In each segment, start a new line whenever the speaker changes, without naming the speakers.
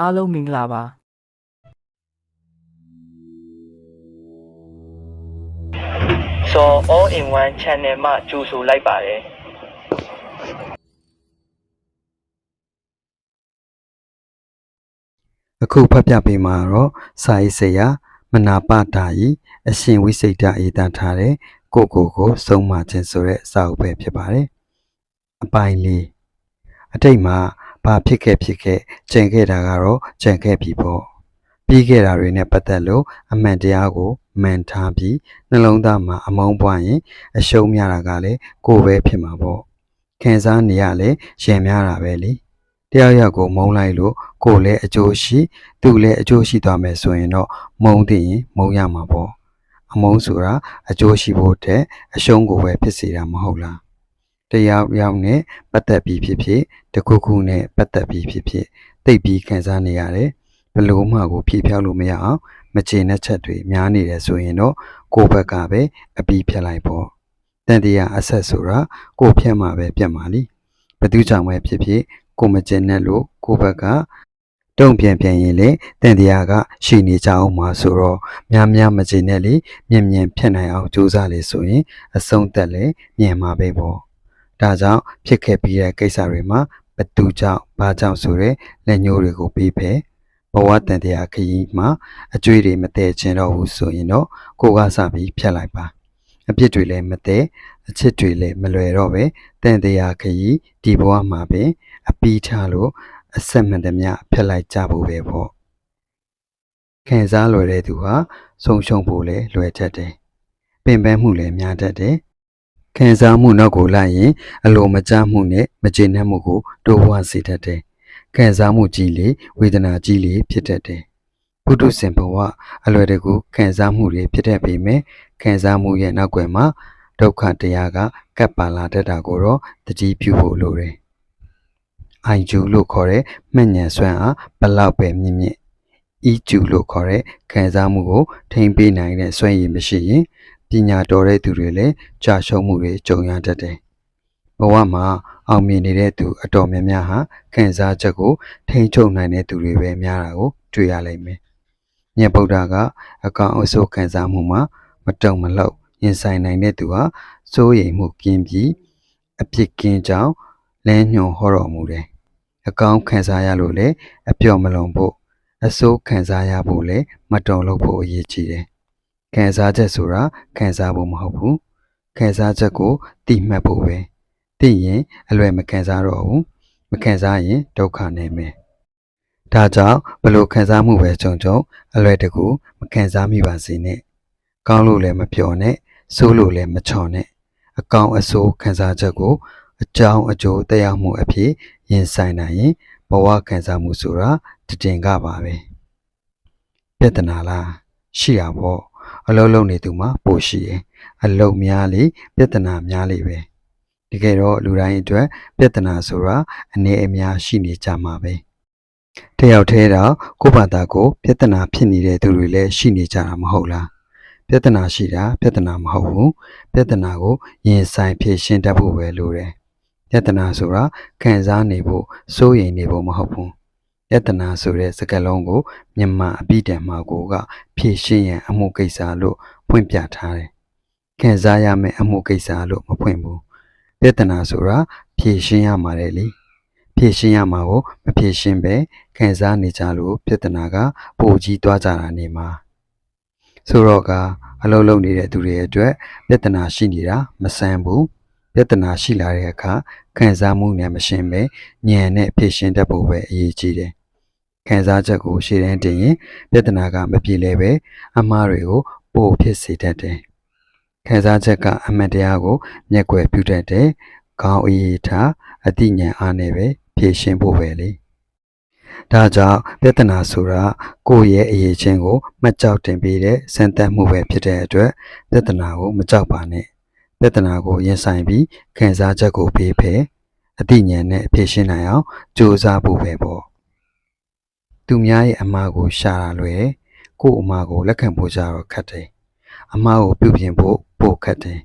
အားလုံးမင်္ဂလာပါ
စော all in one channel မှကြိုဆိုလိုက်ပါတယ်
အခုဖတ်ပြပေးမှာတော့စာရေးဆရာမနာပတာဤအရှင်ဝိစိတ်တအေးတန်ထားတဲ့ကိုကိုကိုဆုံးမခြင်းဆိုတဲ့စာအုပ်ပဲဖြစ်ပါတယ်အပိုင်းလေးအတိတ်မှာ ဘာဖြစ်ခဲ့ဖြစ်ခဲ့ကြံခဲ့တာကတော့ကြံခဲ့ပြီပေါ့ပြီးခဲ့တာတွေနဲ့ပတ်သက်လို့အမှန်တရားကိုမှန်ထားပြီးနှလုံးသားမှာအမုန်းပွားရင် အရှုံးများတာကလည်းကိုယ်ပဲဖြစ်မှာပေါ့ခံစားနေရလဲရင်များတာပဲလေတယောက်ယောက်ကိုမုန်းလိုက်လို့ကိုယ်လည်းအကျိုးရှိ သူလည်းအကျိုးရှိသွားမယ်ဆိုရင်တော့မုန်းသိရင်မုန်းရမှာပေါ့အမုန်းဆိုတာအကျိုးရှိဖို့တဲ့အရှုံးကိုပဲဖြစ်စေတာမဟုတ်လား တယောက်ယောက်နဲ့ပတ်သက်ပြီးဖြစ်ဖြစ်တစ်ခုခုနဲ့ပတ်သက်ပြီးဖြစ်ဖြစ်သိပ်ပြီးခံစားနေရတယ်ဘယ်လို့မှကိုဖြေဖြောက်လို့မရအောင်မချေနဲ့ချက်တွေများနေတယ်ဆိုရင်တော့ကိုယ့်ဘက်ကပဲအပီးဖြတ်လိုက်ပေါ့တန်တရားအဆက်ဆိုတာကိုယ်ဖြတ်မှာပဲပြတ်မှာလीဘသူကြောင့်ပဲဖြစ်ဖြစ်ကိုမကျင်နဲ့လို့ကိုယ့်ဘက်ကတုံ့ပြန်ပြန်ရင်လေတန်တရားကရှိနေကြအောင်မှာဆိုတော့များများမကျင်နဲ့လေမြင်မြင်ဖြတ်နိုင်အောင်ကြိုးစားလေဆိုရင်အဆုံးသက်လေမြင်မှာပဲပေါ့ ဒါကြောင့်ဖြစ်ခဲ့ပြီးတဲ့ကိစ္စတွေမှာဘသူကြောင့်ဘာကြောင့်ဆိုတဲ့လက်ညှိုးတွေကိုပြီးဖယ်ဘဝတန်တရားခရီးမှာအကျွေးတွေမတည့်ချင်တော့ဘူးဆိုရင်တော့ကိုကစပြီးဖြတ်လိုက်ပါအပြစ်တွေလည်းမတည့်အချစ်တွေလည်းမလွယ်တော့ပဲတန်တရားခရီးဒီဘဝမှာပင်အပီးထားလို့အဆက်မတည်းများဖြတ်လိုက်ကြဖို့ပဲပေါ့ခံစားလွယ်တဲ့သူဟာဆုံးရှုံးဖို့လည်းလွယ်တတ်တယ်ပင်ပန်းမှုလည်းများတတ်တယ် ခံစားမှုနောက်ကိုလိုက်ရင်အလိုမကျမှုနဲ့မကျေနပ်မှုကိုတိုးပွားစေတတ်တယ်ခံစားမှုကြီးလေဝေဒနာကြီးလေဖြစ်တတ်တယ်ဘုဒ္ဓဆင်ဘဝအလွယ်တကူခံစားမှုတွေဖြစ်တတ်ပေမဲ့ခံစားမှုရဲ့နောက်ွယ်မှာဒုက္ခတရားကကပ်ပါလာတတ်တာကိုတော့တတိပြုဖို့လိုတယ်။ IQ လို့ခေါ်တဲ့မှတ်ဉာဏ်စွမ်းအားဘလောက်ပဲမြင့်မြင့် EQ လို့ခေါ်တဲ့ခံစားမှုကိုထိန်းပေးနိုင်တဲ့စွမ်းရည်မရှိရင် ပညာတော်တဲ့သူတွေလည်းကြာရှုံးမှုတွေကြုံရတတ်တယ်။ဘဝမှာအောင်မြင်နေတဲ့သူအတော်များများဟာခံစားချက်ကိုထိန်းချုပ်နိုင်တဲ့သူတွေပဲများတာကိုတွေ့ရလိမ့်မယ်။မြတ်ဗုဒ္ဓကအကောင်အဆိုးခံစားမှုမှာမတုံမလှုပ်ရင်ဆိုင်နိုင်တဲ့သူဟာစိုးရိမ်မှုကင်းပြီးအပြစ်ကင်းကြောင်းလမ်းညွှန်ဟောတော်မူတယ်။အကောင်ခံစားရလို့လေအပြော့မလုံဖို့အစိုးခံစားရဖို့လေမတုံလို့ဖို့အရေးကြီးတယ်။ ခံစားချက်ဆိုတာခံစားဖို့မဟုတ်ဘူး။ခံစားချက်ကိုတိမှတ်ဖို့ပဲ။သိရင်အလွယ်မခံစားတော့ဘူး။မခံစားရင်ဒုက္ခနဲ့မယ်။ဒါကြောင့်ဘလို့ခံစားမှုပဲကြုံကြုံအလွယ်တကူမခံစားမိပါစေနဲ့။ကောင်းလို့လည်းမပြောနဲ့။ဆိုးလို့လည်းမချော်နဲ့။အကောင်အဆိုးခံစားချက်ကိုအကြောင်းအကျိုးတရားမှုအဖြစ်ရင်ဆိုင်နိုင်ရင်ဘဝခံစားမှုဆိုတာတည်တင်ကပါပဲပြဿနာလားရှိတာပေါ့ အလုံးလုံးနေသူမှာပိုရှိရင်အလုံးများလေပြဿနာများလေပဲတကယ်တော့လူတိုင်းအတွက်ပြဿနာဆိုတာအနေအများရှိနေကြမှာပဲတယောက်တည်းတော့ကိုယ့်ဘာသာကိုပြဿနာဖြစ်နေတဲ့သူတွေလည်းရှိနေကြတာမဟုတ်လားပြဿနာရှိတာပြဿနာမဟုတ်ဘူးပြဿနာကိုရင်ဆိုင်ဖြေရှင်းတတ်ဖို့ပဲလိုတယ်ပြဿနာဆိုတာခံစားနေဖို့စိုးရိမ်နေဖို့မဟုတ်ဘူး ပြဿနာဆိုတဲ့စကားလုံးကိုမြန်မာအပိတံမှာကိုကဖြေရှင်းရန်အမှုကိစ္စလို့ဖွင့်ပြထားတယ်ခံစားရမယ့်အမှုကိစ္စလို့မဖွင့်ဘူးပြဿနာဆိုတာဖြေရှင်းရမှာလေလေဖြေရှင်းရမှာကိုမဖြေရှင်းပဲခံစားနေကြလို့ပြဿနာကပိုကြီးသွားကြတာနေမှာဆိုတော့ကအလုံးလုံးနေတဲ့သူတွေအတွက်ပြဿနာရှိနေတာမဆန်းဘူးပြဿနာရှိလာတဲ့အခါခံစားမှုနဲ့မရှင်းပဲဉာဏ်နဲ့ဖြေရှင်းတတ်ဖို့ပဲအရေးကြီးတယ် ခံစားချက်ကိုရှေ့တန်းတင်ရင်ပြဿနာကမပြေလည်ပဲအမှားတွေကိုပိုဖြစ်စေတတ်တယ်ခံစားချက်ကအမှန်တရားကိုမျက်ကွယ်ပြုတတ်တယ်ခေါင်းအေးထားအတိညာဉ်အားနဲ့ပဲဖြေရှင်းဖို့ပဲလေဒါကြောင့်ပြဿနာဆိုတာကိုယ့်ရဲ့အရေးချင်းကိုမှတ်ကြောက်တင်ပေးတဲ့စံတတ်မှုပဲဖြစ်တဲ့အတွက်ပြဿနာကိုမကြောက်ပါနဲ့ပြဿနာကိုရင်ဆိုင်ပြီးခံစားချက်ကိုပေးဖယ်အတိညာဉ်နဲ့ဖြေရှင်းနိုင်အောင်ကြိုးစားဖို့ပဲပေါ့ သူများရဲ့အမှားကိုရှာတာလွယ်ကိုယ့်အမှားကိုလက်ခံဖို့ကြတော့ခက်တယ်အမှားကိုပြုပြင်ဖို့ပိုခက်တယ်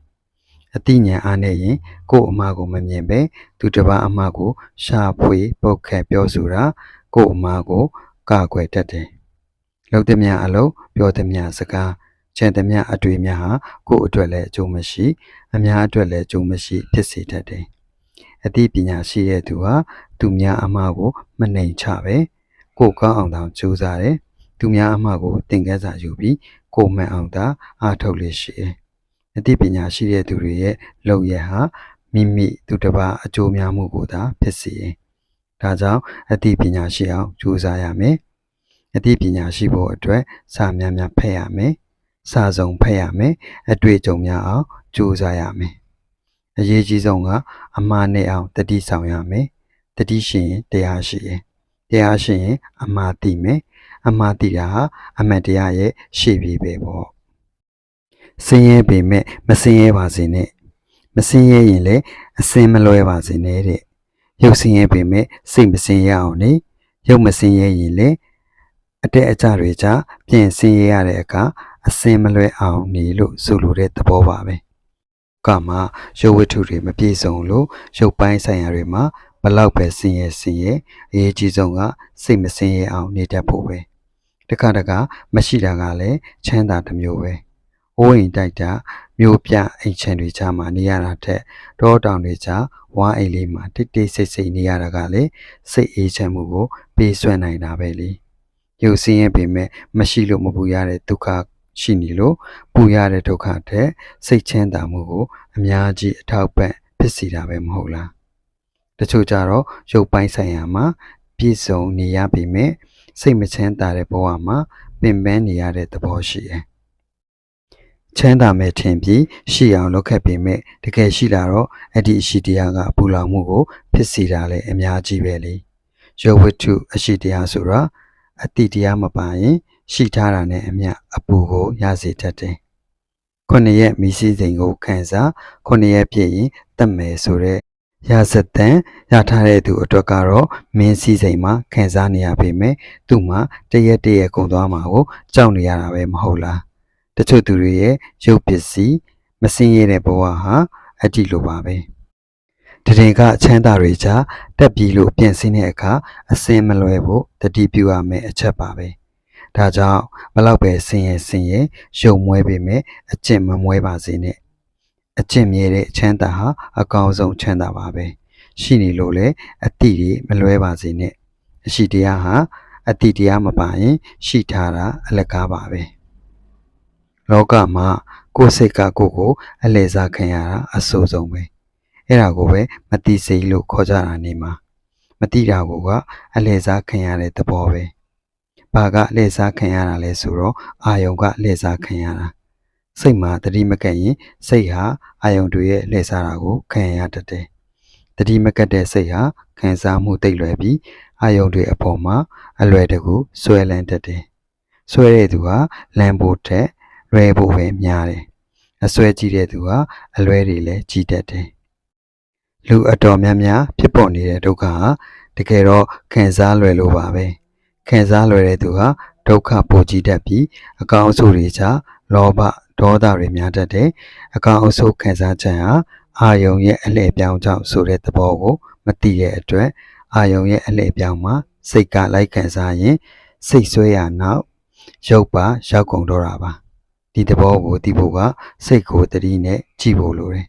အတိညာဉ်အားနဲ့ရင်ကိုယ့်အမှားကိုမမြင်ပဲသူတစ်ပါးအမှားကိုရှာဖွေပုတ်ခတ်ပြောဆိုတာကိုယ့်အမှားကိုကာကွယ်တတ်တယ်။လုံသည်များအလုံးပြောသည်များစကားချန်သည်များအတွေ့များဟာကိုယ့်အတွက်လည်းအကျိုးမရှိအများအတွက်လည်းအကျိုးမရှိဖြစ်စေတတ်တယ်။အသိပညာရှိတဲ့သူဟာသူများအမှားကိုမနှိမ်ချပဲ ကိုယ်ကောင်းအောင်တောင်ကြိုးစားတယ်။သူများအမှားကိုသင်ခန်းစာယူပြီးကိုယ်မှန်အောင်သာအားထုတ်လေရှိတယ်။အသိပညာရှိတဲ့သူတွေရဲ့လုပ်ရဟာမိမိသူတစ်ပါးအကျိုးများမှုကိုသာဖြစ်စေတယ်။ဒါကြောင့်အသိပညာရှိအောင်ကြိုးစားရမယ်။အသိပညာရှိဖို့အတွက်စာများများဖတ်ရမယ်။စာစုံဖတ်ရမယ်။အတွေ့အကြုံများအောင်ကြိုးစားရမယ်။အရေးကြီးဆုံးကအမှားနဲ့အောင်တတိဆောင်ရမယ်။တတိရှိရင်တရားရှိရင် တရားရှိရင် အမှားသိမယ်။အမှားသိတာဟာအမှန်တရားရဲ့ရှေ့ပြေးပဲပေါ့။စင်းရဲပေမဲ့မစင်းရဲပါစေနဲ့။မစင်းရဲရင်လည်းအစင်းမလွဲပါစေနဲ့တဲ့။ရုပ်စင်းရဲပေမဲ့စိတ်မစင်းရအောင်နေ။ရုပ်မစင်းရဲရင်လည်းအတက်အကျတွေကြပြင်ဆင်ရရတဲ့အခါအစင်မလွဲအောင်နေလို့ဆိုလိုတဲ့သဘောပါပဲ။ကမှရုပ်ဝတ္ထုတွေမပြည့်စုံလို့ရုပ်ပိုင်းဆိုင်ရာတွေမှာ ဘလောက်ပဲဆင်းရဲဆင်းရဲအရေးကြီးဆုံးကစိတ်မဆင်းရဲအောင်နေတတ်ဖို့ပဲ။တခါတခါမရှိတာကလည်းချမ်းသာတစ်မျိုးပဲ။အိုးအိမ်တိုက်တာမျိုးပြအိမ်ချမ်းတွေချာမှာနေရတာထက်တောတောင်တွေချာဝါအိမ်လေးမှာတိတ်တိတ်ဆိတ်ဆိတ်နေရတာကလည်းစိတ်အေးချမ်းမှုကိုပေးဆွဲနိုင်တာပဲလေ။ရုပ်ဆင်းရဲပေမဲ့မရှိလို့မပူရတဲ့ဒုက္ခရှိနေလို့ပူရတဲ့ဒုက္ခတဲ့စိတ်ချမ်းသာမှုကိုအများကြီးအထောက်ပံ့ဖြစ်စီတာပဲမဟုတ်လား တချို့ကြတော့ရုပ်ပိုင်းဆိုင်ရာမှာပြည့်စုံနေရပေမဲ့စိတ်မချမ်းသာတဲ့ဘဝမှာပင်ပန်းနေရတဲ့သဘောရှိတယ်ချမ်းသာမဲ့ထင်ပြီးရှိအောင်လုပ်ခဲ့ပေမဲ့တကယ်ရှိလာတော့အဲ့ဒီအရှိတရားကပူလောင်မှုကို ဖြစ်စီတာလည်းအများကြီးပဲလေရုပ်ဝတ္ထုအရှိတရားဆိုတာအတိတရားမပါရင် ရှိထားတာနဲ့အမျှအပူကိုရစေတတ်တယ်။ခုနှစ်ရက်မီးစည်းစိမ်ကိုခံစားခုနှစ်ရက်ပြည့်ရင်တတ်မယ်ဆိုတဲ့ ရစတန်ရထားတဲ့သူအတွက်ကတော့မင်းစည်းစိမ်မှာခံစားနေရပေမဲ့သူ့မှာတရက်တရက်ကုန်သွားမှာကိုကြောက်နေရတာပဲမဟုတ်လား။တချို့သူတွေရဲ့ရုပ်ပစ္စည်းမစင်းရတဲ့ဘဝဟာအတိလိုပါပဲ။တရင်ကအချမ်းသာတွေကြားတက်ပြီးလို့ပြင်ဆင်တဲ့အခါအစင်မလွယ်ဖို့တတိပြုရမယ်အချက်ပါပဲ။ဒါကြောင့်ဘလောက်ပဲဆင်းရဲဆင်းရဲရုံမွဲပေမဲ့အကျင့်မမွဲပါစေနဲ့ အကျင့်မြဲတဲ့ချမ်းသာဟာအကောင်းဆုံးချမ်းသာပါပဲရှိနေလို့လေအတိတွေမလွဲပါစေနဲ့အရှိတရားဟာအတိတရားမပါရင် ရှိထားတာအလကားပါပဲလောကမှာကိုယ်စိတ်ကကိုယ်ကို အလဲစားခံရတာအဆိုးဆုံးပဲအဲ့ဒါကိုပဲမတိစိတ်လို့ခေါ်ကြတာနေမှာမတိတာကိုကအလဲစားခံရတဲ့သဘောပဲဘာကလှည့်စားခံရတာလဲဆိုတော့အာယုံကလှည့်စားခံရတာ စိတ်မှာတတိမကက်ရင်စိတ်ဟာအာယုံတွေရဲ့လှည့်စားတာကိုခံရတတ်တယ်တတိမကက်တဲ့စိတ်ဟာခံစားမှုတိတ်လွယ်ပြီးအာယုံတွေအပေါ်မှာအလွယ်တကူဆွဲလန်းတတ်တယ်ဆွဲတဲ့သူဟာလမ်းဖို့ထက်လွယ်ဖို့ပဲများတယ်အဆွဲကြည့်တဲ့သူဟာအလွဲတွေလည်းကြီးတတ်တယ်လူအတော်များများဖြစ်ပေါ်နေတဲ့ဒုက္ခဟာတကယ်တော့ခံစားလွယ်လို့ပါပဲ။ခံစားလွယ်တဲ့သူဟာဒုက္ခပိုကြီးတတ်ပြီးအကောင်အဆိုးတွေချ လောဘဒေါသတွေများတတ်တယ်အကောင်အဆိုးခံစားချက်ဟာအာယုံရဲ့အလှည့်ပြောင်းကြောင့်ဆိုတဲ့သဘောကို မသိတဲ့အတွက်အာယုံရဲ့အလှည့်ပြောင်းမှာစိတ်ကလိုက်ခံစားရင်စိတ်ဆွဲရနောက်ရုပ်ပါရောက်ကုန်တော့တာပါဒီသဘောကိုသိဖို့ကစိတ်ကိုတတိနဲ့ကြည့်ဖို့လိုတယ်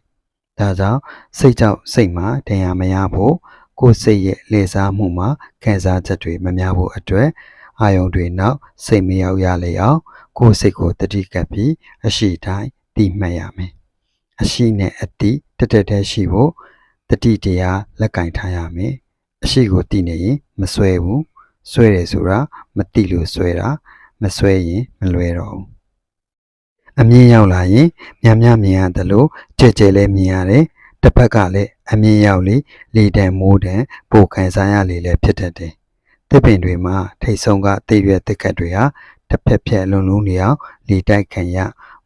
ဒါကြောင့်စိတ်ကြောင့်စိတ်မှာတရားမရဖို့ကိုယ်စိတ်ရဲ့လေစားမှုမှာခံစားချက်တွေမများဖို့အတွက်အာယုံတွေနောက်စိတ်မရောက်ရလေအောင် ကိုယ်စိတ်ကိုတတိကပ်ပြီးအရှိတိုင်းတည်မှတ်ရမယ်။အရှိနဲ့အတိတတက်တည်းရှိဖို့တတိတရားလက်ကင်ထားရမယ်။အရှိကိုတည်နေရင်မဆွဲဘူး။ဆွဲတယ်ဆိုတာမတိလို့ဆွဲတာမဆွဲရင်မလွဲတော့ဘူး။အမြင်ရောက်လာရင်မြမြမြင်ရတယ်လို့ကြဲကြဲလေးမြင်ရတယ်။တစ်ဖက်ကလည်းအမြင်ရောက်လေလေတံမိုးတံပိုခံစားရလေလည်းဖြစ်တတ်တယ်။တစ်ပင်တွေမှာထိတ်ဆုံးကတိတ်ရွက်တစ်ခတ်တွေဟာ တစ်ဖက်ဖက်လုံလုံနေအောင်လေတိုက်ခံရ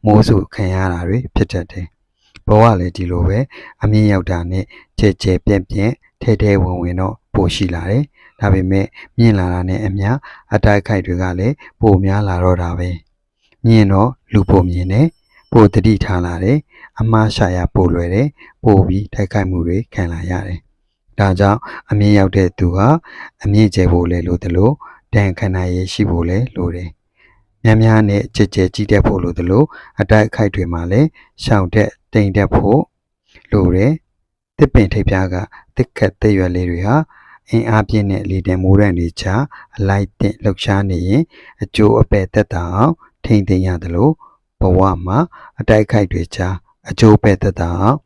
မိုးစုခံရတာတွေဖြစ်တတ်တယ်။ဘဝလည်းဒီလိုပဲအမြင်ရောက်တာနဲ့ကြဲကြဲပြန့်ပြန့်ထဲထဲဝင်ဝင်တော့ပိုရှိလာတယ်။ဒါပေမဲ့မြင်လာတာနဲ့အမျှအတိုက်ခိုက်တွေကလည်းပိုများလာတော့တာပဲ။မြင်တော့လူပိုမြင်တယ်ပိုတတိထားလာတယ်အမှားရှာရပိုလွယ်တယ်ပိုပြီးတိုက်ခိုက်မှုတွေခံလာရတယ်ဒါကြောင့်အမြင့်ရောက်တဲ့သူဟာအမြင့်ကျဲဖို့လေလို့တလို့တန်ခဏရေးရှိဖို့လဲလိုတယ်။ များများနဲ့ကြက်ကြက်ကြီးတက်ဖို့လိုသလိုအတိုက်အခိုက်တွေမှာလည်းရှောင်တက်တိမ်တက်ဖို့လိုတယ်။တစ်ပင်ထိပ်ပြားကတစ်ခတ်တဲ့ရွက်လေးတွေဟာအင်းအားပြင်းတဲ့လေတံမိုးရံတွေချအလိုက်တဲ့လှုပ်ရှားနေရင်အကျိုးအပဲ့တက်တာအောင်ထိမ့်သိမ်းရသလိုဘဝမှာအတိုက်အခိုက်တွေချအကျိုးပဲ့တက်တာအောင်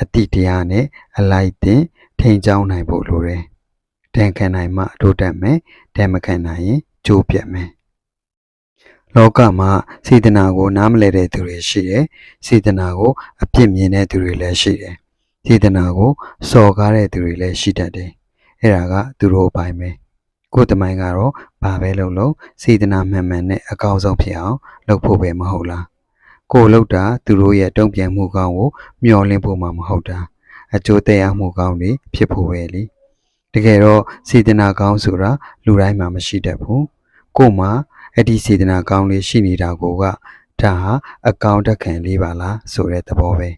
အတိတရားနဲ့အလိုက်တဲ့ထိန်ချောင်းနိုင်ဖို့လိုတယ်။တန်ခံနိုင်မှတိုးတက်မယ်။တန်မခံနိုင်ရင်ကျိုးပြတ်မယ်။ လောကမှာစေတနာကိုနားမလည်တဲ့သူတွေရှိတယ်။စေတနာကိုအပြစ်မြင်တဲ့သူတွေလည်းရှိတယ်။စေတနာကိုစော်ကားတဲ့သူတွေလည်းရှိတတ်တယ်။အဲ့ဒါကသူတို့အပိုင်းပဲ။ကိုယ်တမိုင်းကတော့ဘာပဲလုပ်လို့စေတနာမှန်မှန်နဲ့အကောင်းဆုံးဖြစ်အောင်လုပ်ဖို့ပဲမဟုတ်လား။ကိုယ်လုပ်တာသူတို့ရဲ့တုံ့ပြန်မှုကောင်းကိုမျှော်လင့်ဖို့မှမဟုတ်တာ။အကျိုးသက်ရောက်မှုကောင်းတွေဖြစ်ဖို့ပဲလေ။တကယ်တော့စေတနာကောင်းဆိုတာလူတိုင်းမှာမရှိတတ်ဘူး။ကို့မှာ အဲ့ဒီစေတနာကောင်းလေးရှိနေတာကိုကဒါဟာအကောင်တက်ခံလေးပါလားဆိုတဲ့သဘောပဲ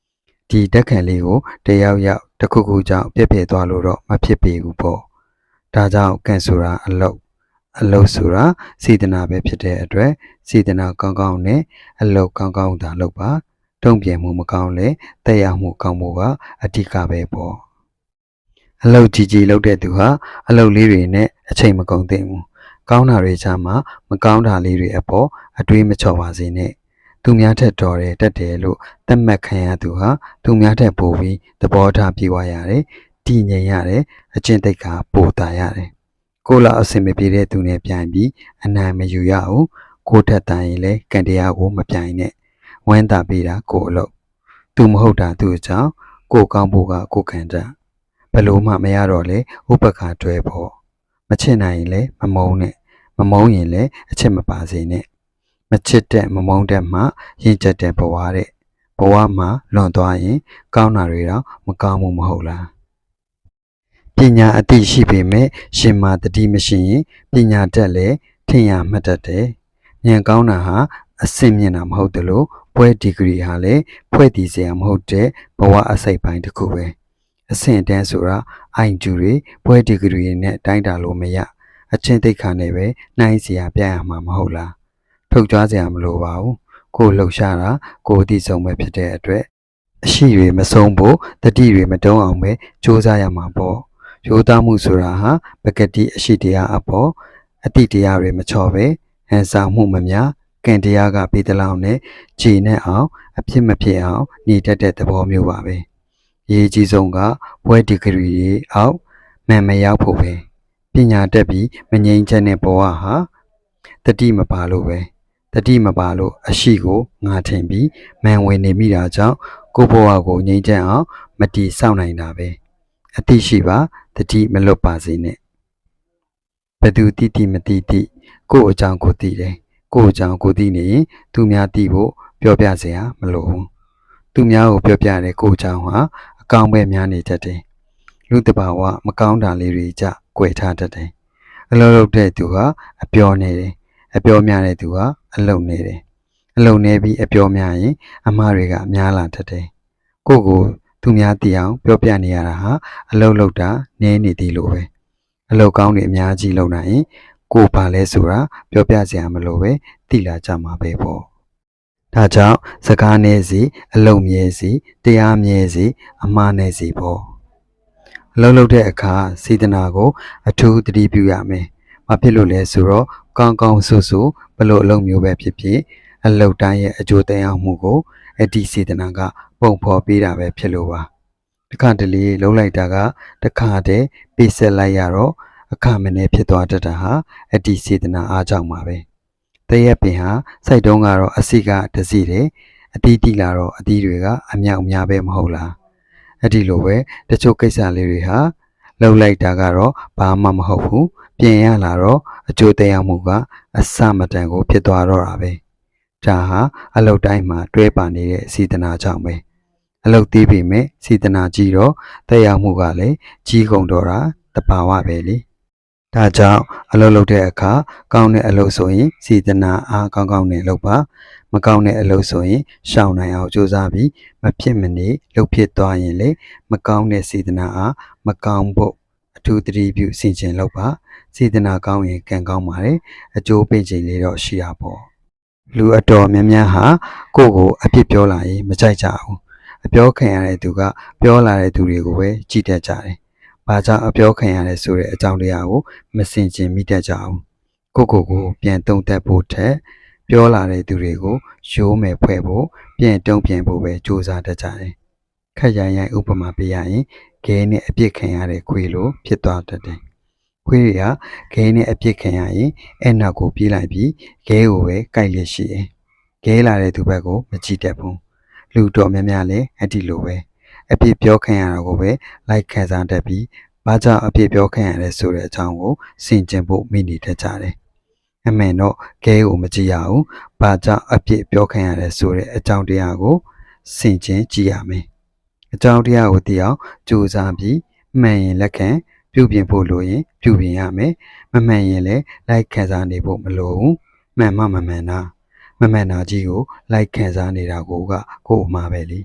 ။ဒီတက်ခံလေးကိုတယောက်ယောက်တစ်ခုခုကြောင့်ပြည့်ပြည့်သွားလို့တော့မဖြစ်ပေဘူးပေါ့။ဒါကြောင့်ကန်ဆိုတာအလုတ်အလုတ်ဆိုတာစေတနာပဲဖြစ်တဲ့အတွက်စေတနာကောင်းကောင်းနဲ့အလုတ်ကောင်းကောင်းသာလုပ်ပါ။တုံ့ပြန်မှုမကောင်းလဲတက်ရောက်မှုကောင်းမှုကအဓိကပဲပေါ့။အလုတ်ကြီးကြီးလုပ်တဲ့သူဟာအလုတ်လေးတွေနဲ့အချိန်မကုန်သင့်ဘူး။ ကောင်းတာတွေချမ်းမှာမကောင်းတာလေးတွေအပေါ်အတွေးမချော်ပါစေနဲ့။သူများထက်တော်တယ်တက်တယ်လို့သတ်မှတ်ခံရသူဟာသူများထက်ပိုပြီးသဘောထားပြေဝရတယ်။တည်ငြိမ်ရတယ်အကျင့်သိက္ခာပိုတာရတယ်။ကိုယ်လာအစင်မပြေတဲ့သူနဲ့ပြိုင်ပြီးအနိုင်မယူရဘူး။ကိုယ်ထက်တန်ရင်လည်းကံတရားကိုမပြိုင်နဲ့။ဝမ်းသာပေးတာကိုယ်အလုပ်။သူမဟုတ်တာသူ့အကြောင်းကိုယ်ကောင်းဖို့ကကိုယ်ခံတာ။ဘယ်လို့မှမရတော့လေဥပက္ခတွဲဖို့မချစ်နိုင်ရင်လည်းမမုန်းနဲ့ မမုန်းရင်လည်းအချစ်မပါစေနဲ့မချစ်တဲ့မမုန်းတဲ့မှရင်ကျက်တဲ့ဘဝတဲ့ဘဝမှာလွန်သွားရင် ကောင်းတာတွေတော့မကောင်းမှုမဟုတ်လားပညာအသိရှိပေမဲ့ရှင်မာတတိမရှိရင်ပညာတတ်လည်းထင်ရမှတ်တတ်တယ်ဉာဏ်ကောင်းတာဟာအစင်မြင်တာမဟုတ်တယ်လို့ဘွဲဒီဂရီဟာလည်းဖွဲ့တည်စရာမဟုတ်တဲ့ဘဝအစိတ်ပိုင်းတစ်ခုပဲအဆင့်တန်းဆိုတာအိုင်ဂျူတွေဘွဲဒီဂရီတွေနဲ့တိုင်းတာလို့မရ အချင်းသိက္ခာနဲ့ပဲနှိုင်းစရာပြရမှာမဟုတ်လားထုတ်ကြွားစရာမလိုပါဘူးကိုယ်လှုပ်ရှားတာကိုယ်အသိဆုံးပဲဖြစ်တဲ့အတွက်အရှိတွေမဆုံးဖို့တတိတွေမတုံးအောင်ပဲစူးစမ်းရမှာပေါ့ရိုးသားမှုဆိုတာဟာပကတိအရှိတရားအပေါ်အတိတရားတွေမချော်ပဲဟန်ဆောင်မှုမများကံတရားကပေးသလောက်နဲ့ကြည်နဲ့အောင်အဖြစ်မဖြစ်အောင်ညီတတ်တဲ့သဘောမျိုးပါပဲအရေးကြီးဆုံးကဘွဲဒီဂရီတွေအောက်မှန်မရောက်ဖို့ပဲ ပညာတက်ပြီးမငြိမ်ချက်နဲ့ဘဝဟာတတိမပါလို့ပဲတတိမပါလို့အရှိကိုငါထင်ပြီးမန်ဝင်နေမိတာကြောင့်ကိုဘဝကိုငြိမ်ချက်အောင်မတီးဆောက်နိုင်တာပဲအတိရှိပါတတိမလွတ်ပါစေနဲ့ဘသူတိတိမတိတိကို့အကြောင်းကိုသိတယ်ကို့အကြောင်းကိုသိနေရင်သူများသိဖို့ပြောပြစရာမလိုဘူးသူများကိုပြောပြတဲ့ကို့အကြောင်းဟာအကောင်ပဲများနေတတ်တယ် လူတစ်ပါးကမကောင်းတာလေးတွေကြကြွယ်ထားတတ်တယ်အလုံးလုံးတဲ့သူဟာအပြောနေတယ်အပြောများတဲ့သူကအလုံနေတယ်အလုံနေပြီးအပြောများရင် အမှားတွေကများလာတတ်တယ်ကိုယ့်ကိုသူများသိအောင်ပြောပြနေရတာဟာအလုံလောက်တာနည်းနေသည်လို့ပဲအလုံကောင်းတွေအများကြီးလုံနိုင်ရင်ကိုယ်ပါလဲဆိုတာပြောပြစရာမလိုပဲသိလာကြမှာပဲပေါ့ဒါကြောင့်စကားနည်းစီအလုံမြဲစီတရားမြဲစီအမှားနည်းစီပေါ့ အလုံလောက်တဲ့အခါစေတနာကို အထူးသတိပြုရမယ်။ဘာဖြစ်လို့လဲဆိုတော့ကောင်းကောင်းဆူဆူဘလို့အလုံးမျိုးပဲဖြစ်ဖြစ်အလုတ်တိုင်းရဲ့အကျိုးသက်ရောက်မှုကိုအဒီစေတနာက ပုံဖော်ပေးတာပဲဖြစ်လို့ပါ။တခါတလေလုံးလိုက်တာကတခါတည်းပေးဆက်လိုက်ရတော့အခမနဲ့ဖြစ်သွားတတ်တာဟာအဒီစေတနာအားကြောင့်ပါပဲ။တရက်ပင်ဟာစိုက်တုံးကတော့အစိကတစီတယ်အတီးတီလာတော့အတီးတွေကအမြောက်အများပဲမဟုတ်လား။ အဲ့ဒီလိုပဲတချို့ကိစ္စလေးတွေဟာလှုပ်လိုက်တာကတော့ဘာမှမဟုတ်ဘူးပြင်ရလာတော့အကျိုးသက်ရောက်မှုကအစမတန်ကိုဖြစ်သွားတော့တာပဲဒါဟာအလုတ်တိုင်းမှာတွဲပါနေတဲ့စီတနာကြောင့်ပဲအလုတ်သေးပေမဲ့စီတနာကြီးတော့သက်ရောက်မှုကလည်းကြီးကုန်တော့တာတဘာဝပဲလေ ဒါကြောင့်အလုတ်လုပ်တဲ့အခါကောင်းတဲ့အလုတ်ဆိုရင်စီတနာအားကောင်းကောင်းနဲ့လုပ်ပါမကောင်းတဲ့အလုပ်ဆိုရင်ရှောင်နိုင်အောင်ကြိုးစားပြီးမဖြစ်မနေလှုပ်ဖြစ်သွားရင်လေမကောင်းတဲ့စေတနာအားမကောင်းဖို့အထူးသတိပြုဆင်ခြင်လုပ်ပါစေတနာကောင်းရင်ကံကောင်းပါတယ်အကျိုးပေးခြင်းလေးတော့ရှိတာပေါ့လူအတော်များများဟာကိုယ့်ကိုအပြစ်ပြောလာရင်မကြိုက်ကြဘူးအပြောခံရတဲ့သူကပြောလာတဲ့သူတွေကိုပဲကြည့်တတ်ကြတယ် ဘာကြောင့်အပြောခံရလဲဆိုတဲ့အကြောင်းတရားကိုမစင်ကျင်မိတတ်ကြဘူးကိုယ့်ကိုယ်ကိုပြန်တုံ့တက်ဖို့ထက်ပြောလာတဲ့သူတွေကိုရိုးမယ်ဖွဲ့ဖို့ပြန်တုံ့ပြန်ဖို့ပဲစူးစမ်းတတ်ကြတယ်ခက်ရိုင်ရိုင်ဥပမာပေးရရင်ခဲနဲ့အပြစ်ခံရတဲ့ခွေလိုဖြစ်သွားတတ်တယ်ခွေးတွေကခဲနဲ့အပြစ်ခံရရင်အဲ့နောက်ကိုပြေးလိုက်ပြီးခဲကိုပဲကြိုက်လက်ရှိတယ်ခဲလာတဲ့သူဘက်ကိုမကြည့်တတ်ဘူးလူတော်များများလည်းအဲ့ဒီလိုပဲ အပြစ်ပြောခံရတာကိုပဲလိုက်ခံစားတတ်ပြီးဘာကြောင့်အပြစ်ပြောခံရလဲဆိုတဲ့အကြောင်းကိုစင်ကျင်ဖို့မိနေတတ်ကြတယ်အမှန်တော့ခဲကိုမကြည့်ရဘူးဘာကြောင့်အပြစ်ပြောခံရလဲဆိုတဲ့အကြောင်းတရားကိုစင်ကျင်ကြည့်ရမယ်အကြောင်းတရားကိုသိအောင်ကြိုးစားပြီးမှန်ရင်လက်ခံပြုပြင်ဖို့လိုရင်ပြုပြင်ရမယ်မမှန်ရင်လည်းလိုက်ခံစားနေဖို့မလိုဘူးမှန်မှမမှန်တာမမှန်တာကြီးကိုလိုက်ခံစားနေတာကိုကကို့အမှားပဲလေ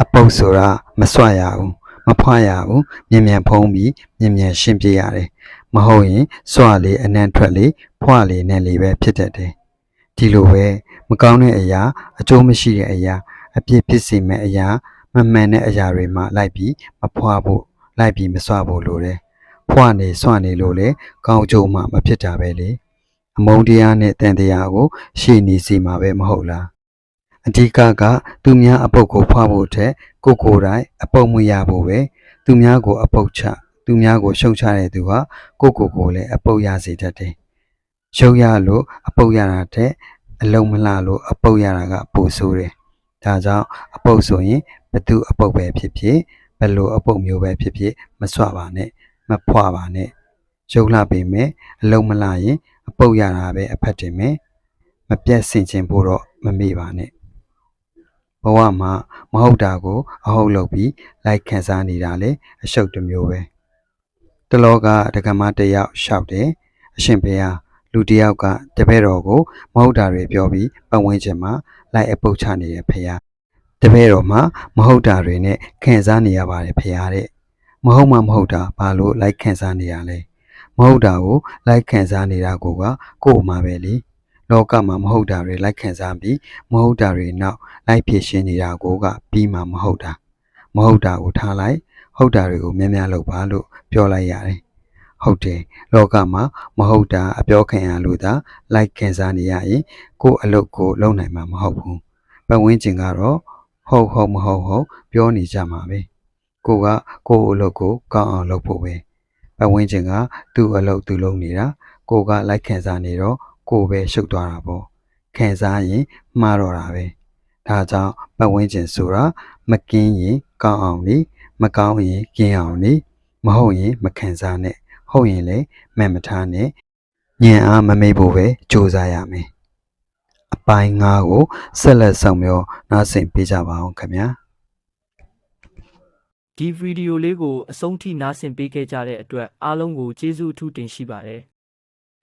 အပုတ်ဆိုတာမစွရဘူးမဖွာရဘူးမြင်မြန်ဖုံးပြီးမြင်မြန်ရှင်းပြရတယ်မဟုတ်ရင်စွလေအနံ့ထွက်လေဖွာလေနဲ့လေပဲဖြစ်တတ်တယ်ဒီလိုပဲမကောင်းတဲ့အရာ အကျိုးမရှိတဲ့အရာ အပြစ်ဖြစ်စေမဲ့အရာမမှန်တဲ့အရာတွေမှလိုက်ပြီးမဖွာဖို့လိုက်ပြီးမစွဖို့လိုတယ်ဖွာနေစွနေလို့လေကောင်းကျိုးမှမဖြစ်တာပဲလေအမုန်းတရားနဲ့တန်တရားကိုရှေ့နေစီမှာပဲမဟုတ်လား အဓိကက သူများအပုတ်ကိုဖွာဖို့ထက်ကိုယ်ကိုယ်တိုင်အပုတ်မရဖို့ပဲသူများကိုအပုတ်ချသူများကိုရှုံချတဲ့သူဟာကိုယ့်ကိုယ်ကိုလည်းအပုတ်ရစေတတ်တယ်ရှုံရလို့အပုတ်ရတာတဲ့အလုံးမလှလို့အပုတ်ရတာကပိုဆိုးတယ်။ဒါကြောင့်အပုတ်ဆိုရင်ဘသူအပုတ်ပဲဖြစ်ဖြစ်ဘယ်လိုအပုတ်မျိုးပဲဖြစ်ဖြစ်မဆွပါနဲ့မဖွာပါနဲ့ရုပ်လှပေမဲ့အလုံးမလှရင်အပုတ်ရတာပဲအဖက်တင်မယ်မပြတ်ဆင်ခြင်ဖို့တော့မမေ့ပါနဲ့ ဘဝမှာမဟုတ်တာကို အဟုတ်လုပ်ပြီးလိုက်ခံစားနေတာလေအရှုပ်တစ်မျိုးပဲတလောကဒကမတစ်ယောက်ရှောက်တယ်အရှင်ဘုရားလူတစ်ယောက်ကတပည့်တော်ကိုမဟုတ်တာတွေပြောပြီးပတ်ဝန်းကျင်မှာလိုက်အပုတ်ချနေတဲ့ဖရားတပည့်တော်မှာမဟုတ်တာတွေနဲ့ခံစားနေရပါတယ်ဖရားတဲ့မဟုတ်မှမဟုတ်တာဘာလို့လိုက်ခံစားနေရလဲမဟုတ်တာကိုလိုက်ခံစားနေတာကိုကကို့အမှာပဲလေ လောကမှာမဟုတ်တာတွေလိုက်ခံစားပြီးမဟုတ်တာတွေနောက်လိုက်ဖြစ်ရှင်းနေတာကိုကပြီးမှမဟုတ်တာမဟုတ်တာကိုထားလိုက်ဟုတ်တာတွေကိုများများလုပ်ပါလို့ပြောလိုက်ရတယ်ဟုတ်တယ်လောကမှာမဟုတ်တာအပြောခံရလို့သာလိုက်ခံစားနေရရင်ကိုယ့်အလုပ်ကိုလုပ်နိုင်မှာမဟုတ်ဘူးပတ်ဝန်းကျင်ကတော့ဟုတ်ဟုတ်မဟုတ်ဟုတ်ပြောနေကြမှာပဲကိုကကိုယ့်အလုပ်ကိုကောင်းအောင်လုပ်ဖို့ပဲပတ်ဝန်းကျင်ကသူ့အလုပ်သူလုပ်နေတာကိုကလိုက်ခံစားနေတော့ ကိုပဲရှုပ်သွားတာပေါ့ခံစားရင်မှားတော့တာပဲဒါကြောင့်ပတ်ဝန်းကျင်ဆိုတာမကင်းရင်ကောင်းအောင်နေမကောင်းရင်ကင်းအောင်နေမဟုတ်ရင်မခံစားနဲ့ဟုတ်ရင်လည်းမှန်မထားနဲ့ညံအားမမေ့ဖို့ပဲစူးစမ်းရမယ်အပိုင်း၅ကိုဆက်လက်ဆောင်မျောနားဆင်ပေးကြပါအောင်ခင်ဗျာ
ဒီဗီဒီယိုလေးကိုအဆုံးထိနားဆင်ပေးခဲ့ကြတဲ့အတွက်အားလုံးကိုကျေးဇူးအထူးတင်ရှိပါတယ်။